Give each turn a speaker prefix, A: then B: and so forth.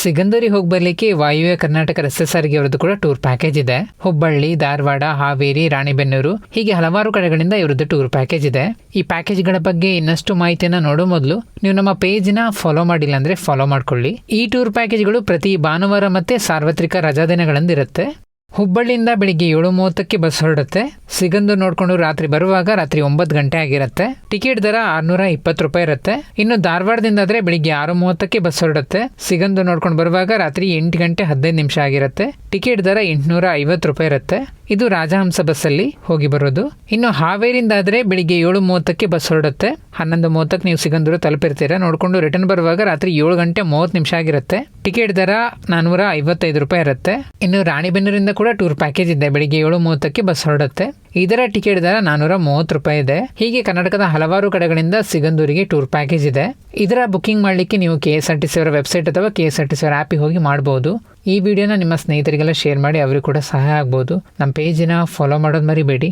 A: ಸಿಗಂದೂರಿಗೆ ಹೋಗಿ ಬರಲಿಕ್ಕೆ ವಾಯುವ್ಯ ಕರ್ನಾಟಕ ರಸ್ತೆ ಸಾರಿಗೆ ಅವರದ್ದು ಕೂಡ ಟೂರ್ ಪ್ಯಾಕೇಜ್ ಇದೆ. ಹುಬ್ಬಳ್ಳಿ, ಧಾರವಾಡ, ಹಾವೇರಿ, ರಾಣಿಬೆನ್ನೂರು ಹೀಗೆ ಹಲವಾರು ಕಡೆಗಳಿಂದ ಇವರದ್ದು ಟೂರ್ ಪ್ಯಾಕೇಜ್ ಇದೆ. ಈ ಪ್ಯಾಕೇಜ್ಗಳ ಬಗ್ಗೆ ಇನ್ನಷ್ಟು ಮಾಹಿತಿಯನ್ನ ನೋಡೋ ಮೊದಲು ನೀವು ನಮ್ಮ ಪೇಜ್ನ ಫಾಲೋ ಮಾಡಿಲ್ಲ ಅಂದ್ರೆ ಫಾಲೋ ಮಾಡ್ಕೊಳ್ಳಿ. ಈ ಟೂರ್ ಪ್ಯಾಕೇಜ್ಗಳು ಪ್ರತಿ ಭಾನುವಾರ ಮತ್ತೆ ಸಾರ್ವತ್ರಿಕ ರಜಾದಿನಗಳಂದಿರುತ್ತೆ ಹುಬ್ಬಳ್ಳಿಯಿಂದ ಬೆಳಿಗ್ಗೆ ಏಳು ಮೂವತ್ತಕ್ಕೆ ಬಸ್ ಹೊರಡುತ್ತೆ. ಸಿಗಂದು ನೋಡ್ಕೊಂಡು ರಾತ್ರಿ ಬರುವಾಗ ರಾತ್ರಿ ಒಂಬತ್ತು ಗಂಟೆ ಆಗಿರುತ್ತೆ. ಟಿಕೆಟ್ ದರ ಆರ್ನೂರ ಇಪ್ಪತ್ತು ರೂಪಾಯಿ ಇರುತ್ತೆ. ಇನ್ನು ಧಾರವಾಡದಿಂದ ಆದ್ರೆ ಬೆಳಿಗ್ಗೆ ಆರು ಮೂವತ್ತಕ್ಕೆ ಬಸ್ ಹೊರಡುತ್ತೆ. ಸಿಗಂದು ನೋಡ್ಕೊಂಡು ಬರುವಾಗ ರಾತ್ರಿ ಎಂಟು ಗಂಟೆ ಹದಿನೈದು ನಿಮಿಷ ಆಗಿರುತ್ತೆ. ಟಿಕೆಟ್ ದರ ಎಂಟುನೂರ ಐವತ್ತು ರೂಪಾಯಿ ಇರುತ್ತೆ. ಇದು ರಾಜಹಂಸ ಬಸ್ಸಲ್ಲಿ ಹೋಗಿ ಬರೋದು. ಇನ್ನು ಹಾವೇರಿಂದ ಬೆಳಿಗ್ಗೆ ಏಳು ಮೂವತ್ತಕ್ಕೆ ಬಸ್ ಹೊರಡುತ್ತೆ. ಹನ್ನೊಂದು ಮೂವತ್ತಕ್ಕೆ ನೀವು ಸಿಗಂದೂರು ತಲುಪಿರ್ತೀರಾ? ನೋಡಿಕೊಂಡು ರಿಟರ್ನ್ ಬರುವಾಗ ರಾತ್ರಿ ಏಳು ಗಂಟೆ ಮೂವತ್ತು ನಿಮಿಷ ಆಗಿರುತ್ತೆ. ಟಿಕೆಟ್ ದರ ನಾನ್ನೂರ ಐವತ್ತೈದು ರೂಪಾಯಿ ಇರುತ್ತೆ. ಇನ್ನು ರಾಣಿಬೆನ್ನೂರಿಂದ ಕೂಡ ಟೂರ್ ಪ್ಯಾಕೇಜ್ ಇದೆ. ಬೆಳಿಗ್ಗೆ ಏಳು ಮೂವತ್ತಕ್ಕೆ ಬಸ್ ಹೊರಡುತ್ತೆ. ಇದರ ಟಿಕೆಟ್ ದರ ನಾನೂರ ಮೂವತ್ತು ರೂಪಾಯಿ ಇದೆ. ಹೀಗೆ ಕರ್ನಾಟಕದ ಹಲವಾರು ಕಡೆಗಳಿಂದ ಸಿಗಂದೂರಿಗೆ ಟೂರ್ ಪ್ಯಾಕೇಜ್ ಇದೆ. ಇದರ ಬುಕಿಂಗ್ ಮಾಡಲಿಕ್ಕೆ ನೀವು K S R T C ಅವರ ವೆಬ್ಸೈಟ್ ಅಥವಾ K S R T C ಅವರ ಆ್ಯಪಿಗೆ ಹೋಗಿ ಮಾಡಬಹುದು ಈ ವಿಡಿಯೋನ ನಿಮ್ಮ ಸ್ನೇಹಿತರಿಗೆಲ್ಲ ಶೇರ್ ಮಾಡಿ, ಅವರಿಗೂ ಕೂಡ ಸಹಾಯ ಆಗ್ಬೋದು. ನಮ್ಮ ಪೇಜಿನ ಫಾಲೋ ಮಾಡೋದು ಮರಿಬೇಡಿ.